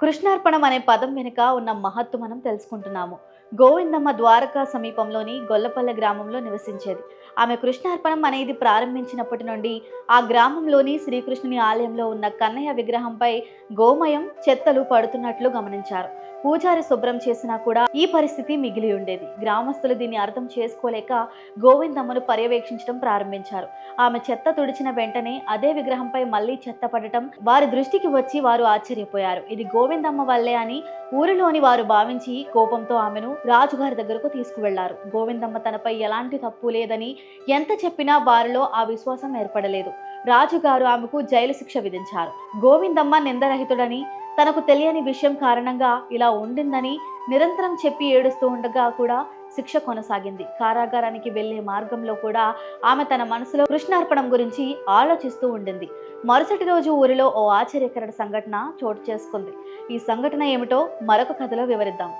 కృష్ణార్పణం అనే పదం వెనుక ఉన్న మహత్తు మనం తెలుసుకుంటున్నాము. గోవిందమ్మ ద్వారకా సమీపంలోని గొల్లపల్లె గ్రామంలో నివసించేది. ఆమె కృష్ణార్పణం అనేది ప్రారంభించినప్పటి నుండి ఆ గ్రామంలోని శ్రీకృష్ణుని ఆలయంలో ఉన్న కన్నయ్య విగ్రహంపై గోమయం చెత్తలు పడుతున్నట్లు గమనించారు. పూజారి శుభ్రం చేసినా కూడా ఈ పరిస్థితి మిగిలి ఉండేది. గ్రామస్తులు దీన్ని అర్థం చేసుకోలేక గోవిందమ్మను పర్యవేక్షించడం ప్రారంభించారు. ఆమె చెత్త తుడిచిన వెంటనే అదే విగ్రహంపై మళ్ళీ చెత్త పడటం వారి దృష్టికి వచ్చి వారు ఆశ్చర్యపోయారు. ఇది గోవిందమ్మ వల్లే అని ఊరిలోని వారు భావించి కోపంతో ఆమెను రాజుగారి దగ్గరకు తీసుకువెళ్ళారు. గోవిందమ్మ తనపై ఎలాంటి తప్పు లేదని ఎంత చెప్పినా వారిలో ఆ విశ్వాసం ఏర్పడలేదు. రాజుగారు ఆమెకు జైలు శిక్ష విధించారు. గోవిందమ్మ నిందరహితుడని తనకు తెలియని విషయం కారణంగా ఇలా ఉండిందని నిరంతరం చెప్పి ఏడుస్తూ ఉండగా కూడా శిక్ష కొనసాగింది. కారాగారానికి వెళ్ళే మార్గంలో కూడా ఆమె తన మనసులో కృష్ణార్పణం గురించి ఆలోచిస్తూ ఉండింది. మరుసటి రోజు ఊరిలో ఓ ఆశ్చర్యకర సంఘటన చోటు చేసుకుంది. ఈ సంఘటన ఏమిటో మరొక కథలో వివరిద్దాం.